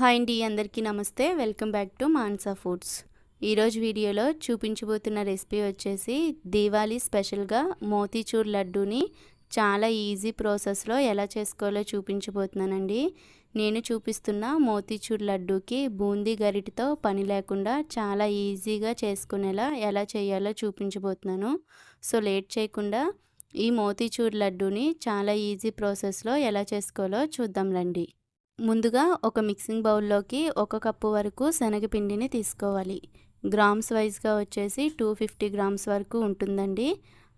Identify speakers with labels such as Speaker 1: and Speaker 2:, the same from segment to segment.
Speaker 1: Hi అండి అందరికీ నమస్తే. Welcome back to Mansa foods. ఈరోజు వీడియోలో చూపించబోతున్న రెసిపీ వచ్చేసి దీవాళీ స్పెషల్గా మోతీచూర్ లడ్డూని చాలా ఈజీ ప్రాసెస్లో ఎలా చేసుకోవాలో చూపించబోతున్నానండి. నేను చూపిస్తున్న మోతీచూర్ లడ్డూకి బూందీ గరిటితో పని లేకుండా చాలా ఈజీగా చేసుకునేలా ఎలా చేయాలో చూపించబోతున్నాను. సో లేట్ చేయకుండా ఈ మోతీచూర్ లడ్డూని చాలా ఈజీ ప్రాసెస్లో ఎలా చేసుకోవాలో చూద్దాం రండి. ముందుగా ఒక మిక్సింగ్ బౌల్లోకి ఒక కప్పు వరకు శనగపిండిని తీసుకోవాలి. గ్రామ్స్ వైజ్గా వచ్చేసి టూ ఫిఫ్టీ గ్రామ్స్ వరకు ఉంటుందండి.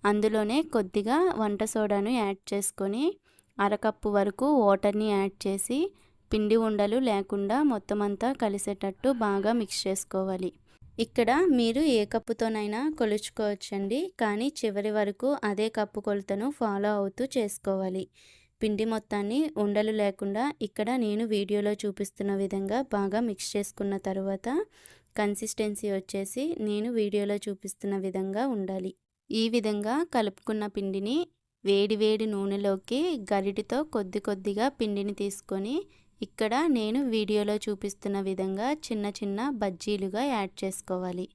Speaker 1: అందులోనే కొద్దిగా వంట సోడాను యాడ్ చేసుకొని అరకప్పు వరకు వాటర్ని యాడ్ చేసి పిండి ఉండలు లేకుండా మొత్తం అంతా కలిసేటట్టు బాగా మిక్స్ చేసుకోవాలి. ఇక్కడ మీరు ఏ కప్పుతోనైనా కొలుచుకోవచ్చండి. కానీ చివరి వరకు అదే కప్పు కొలతను ఫాలో అవుతూ చేసుకోవాలి. పిండి మొత్తాన్ని ఉండలు లేకుండా ఇక్కడ నేను వీడియోలో చూపిస్తున్న విధంగా బాగా మిక్స్ చేసుకున్న తర్వాత కన్సిస్టెన్సీ వచ్చేసి నేను వీడియోలో చూపిస్తున్న విధంగా ఉండాలి. ఈ విధంగా కలుపుకున్న పిండిని వేడి వేడి నూనెలోకి గరిటితో కొద్ది కొద్దిగా పిండిని తీసుకొని ఇక్కడ నేను వీడియోలో చూపిస్తున్న విధంగా చిన్న చిన్న బజ్జీలుగా యాడ్ చేసుకోవాలి.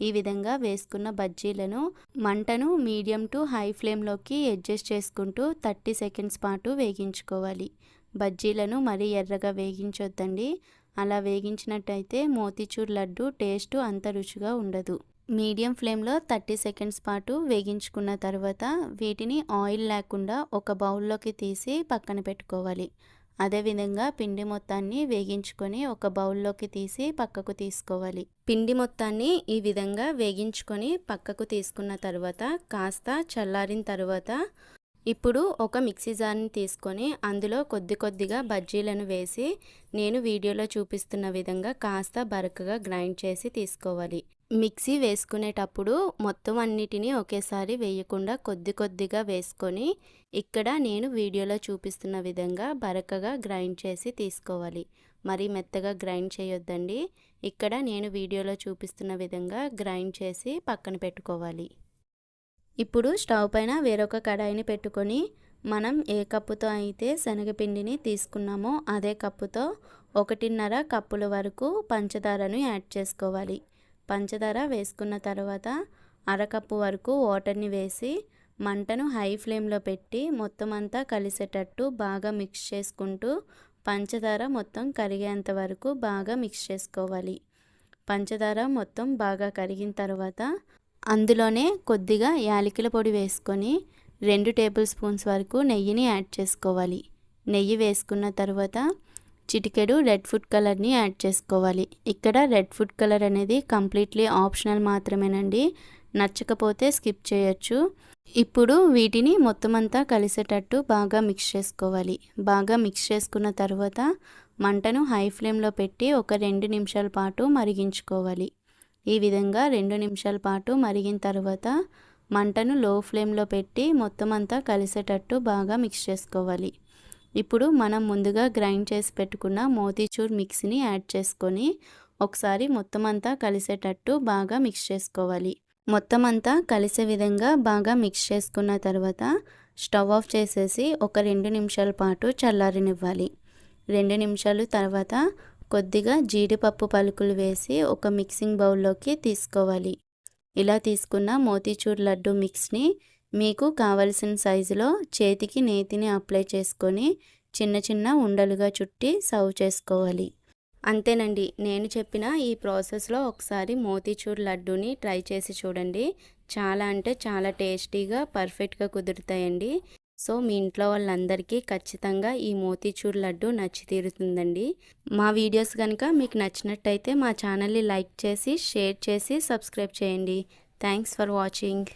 Speaker 1: ఈ విధంగా వేసుకున్న బజ్జీలను మంటను మీడియం టు హై ఫ్లేమ్లోకి అడ్జస్ట్ చేసుకుంటూ థర్టీ సెకండ్స్ పాటు వేగించుకోవాలి. బజ్జీలను మరీ ఎర్రగా వేగించొద్దండి. అలా వేగించినట్టయితే మోతీచూర్ లడ్డు టేస్ట్ అంత రుచిగా ఉండదు. మీడియం ఫ్లేమ్లో థర్టీ సెకండ్స్ పాటు వేగించుకున్న తర్వాత వీటిని ఆయిల్ లేకుండా ఒక బౌల్లోకి తీసి పక్కన పెట్టుకోవాలి. అదేవిధంగా పిండి మొత్తాన్ని వేగించుకొని ఒక బౌల్లోకి తీసి పక్కకు తీసుకోవాలి. పిండి మొత్తాన్ని ఈ విధంగా వేగించుకొని పక్కకు తీసుకున్న తర్వాత కాస్త చల్లారిన తర్వాత ఇప్పుడు ఒక మిక్సీ జార్ని తీసుకొని అందులో కొద్ది కొద్దిగా బజ్జీలను వేసి నేను వీడియోలో చూపిస్తున్న విధంగా కాస్త బరకగా గ్రైండ్ చేసి తీసుకోవాలి. మిక్సీ వేసుకునేటప్పుడు మొత్తం అన్నిటినీ ఒకేసారి వేయకుండా కొద్ది కొద్దిగా వేసుకొని ఇక్కడ నేను వీడియోలో చూపిస్తున్న విధంగా బరకగా గ్రైండ్ చేసి తీసుకోవాలి. మరీ మెత్తగా గ్రైండ్ చేయొద్దండి. ఇక్కడ నేను వీడియోలో చూపిస్తున్న విధంగా గ్రైండ్ చేసి పక్కన పెట్టుకోవాలి. ఇప్పుడు స్టవ్ పైన వేరొక కడాయిని పెట్టుకొని మనం ఏ కప్పుతో అయితే శనగపిండిని తీసుకున్నామో అదే కప్పుతో ఒకటిన్నర కప్పుల వరకు పంచదారను యాడ్ చేసుకోవాలి. పంచదార వేసుకున్న తర్వాత అరకప్పు వరకు వాటర్ని వేసి మంటను హై ఫ్లేమ్లో పెట్టి మొత్తం అంతా కలిసేటట్టు బాగా మిక్స్ చేసుకుంటూ పంచదార మొత్తం కరిగేంత వరకు బాగా మిక్స్ చేసుకోవాలి. పంచదార మొత్తం బాగా కరిగిన తర్వాత అందులోనే కొద్దిగా యాలకుల పొడి వేసుకొని రెండు టేబుల్ స్పూన్స్ వరకు నెయ్యిని యాడ్ చేసుకోవాలి. నెయ్యి వేసుకున్న తర్వాత చిటికెడు రెడ్ ఫుడ్ కలర్ని యాడ్ చేసుకోవాలి. ఇక్కడ రెడ్ ఫుడ్ కలర్ అనేది కంప్లీట్లీ ఆప్షనల్ మాత్రమేనండి. నచ్చకపోతే స్కిప్ చేయొచ్చు. ఇప్పుడు వీటిని మొత్తం అంతా కలిసేటట్టు బాగా మిక్స్ చేసుకోవాలి. బాగా మిక్స్ చేసుకున్న తర్వాత మంటను హై ఫ్లేమ్లో పెట్టి ఒక రెండు నిమిషాల పాటు మరిగించుకోవాలి. ఈ విధంగా రెండు నిమిషాల పాటు మరిగిన తర్వాత మంటను లో ఫ్లేమ్లో పెట్టి మొత్తం అంతా కలిసేటట్టు బాగా మిక్స్ చేసుకోవాలి. ఇప్పుడు మనం ముందుగా గ్రైండ్ చేసి పెట్టుకున్న మోతీచూర్ మిక్స్ని యాడ్ చేసుకొని ఒకసారి మొత్తం అంతా కలిసేటట్టు బాగా మిక్స్ చేసుకోవాలి. మొత్తం అంతా కలిసే విధంగా బాగా మిక్స్ చేసుకున్న తర్వాత స్టవ్ ఆఫ్ చేసేసి ఒక రెండు నిమిషాల పాటు చల్లారనివ్వాలి. రెండు నిమిషాలు తర్వాత కొద్దిగా జీడిపప్పు పలుకులు వేసి ఒక మిక్సింగ్ బౌల్లోకి తీసుకోవాలి. ఇలా తీసుకున్న మోతీచూర్ లడ్డు మిక్స్ని మీకు కావలసిన సైజులో చేతికి నేతిని అప్లై చేసుకొని చిన్న చిన్న ఉండలుగా చుట్టి సర్వ్ చేసుకోవాలి. అంతేనండి. నేను చెప్పిన ఈ ప్రాసెస్లో ఒకసారి మోతీచూర్ లడ్డూని ట్రై చేసి చూడండి. చాలా అంటే చాలా టేస్టీగా పర్ఫెక్ట్గా కుదురుతాయండి. సో మీ ఇంట్లో వాళ్ళందరికీ ఖచ్చితంగా ఈ మోతీచూర్ లడ్డు నచ్చి తీరుతుందండి. మా వీడియోస్ కనుక మీకు నచ్చినట్టయితే మా ఛానల్ని లైక్ చేసి షేర్ చేసి సబ్స్క్రైబ్ చేయండి. Thanks for watching.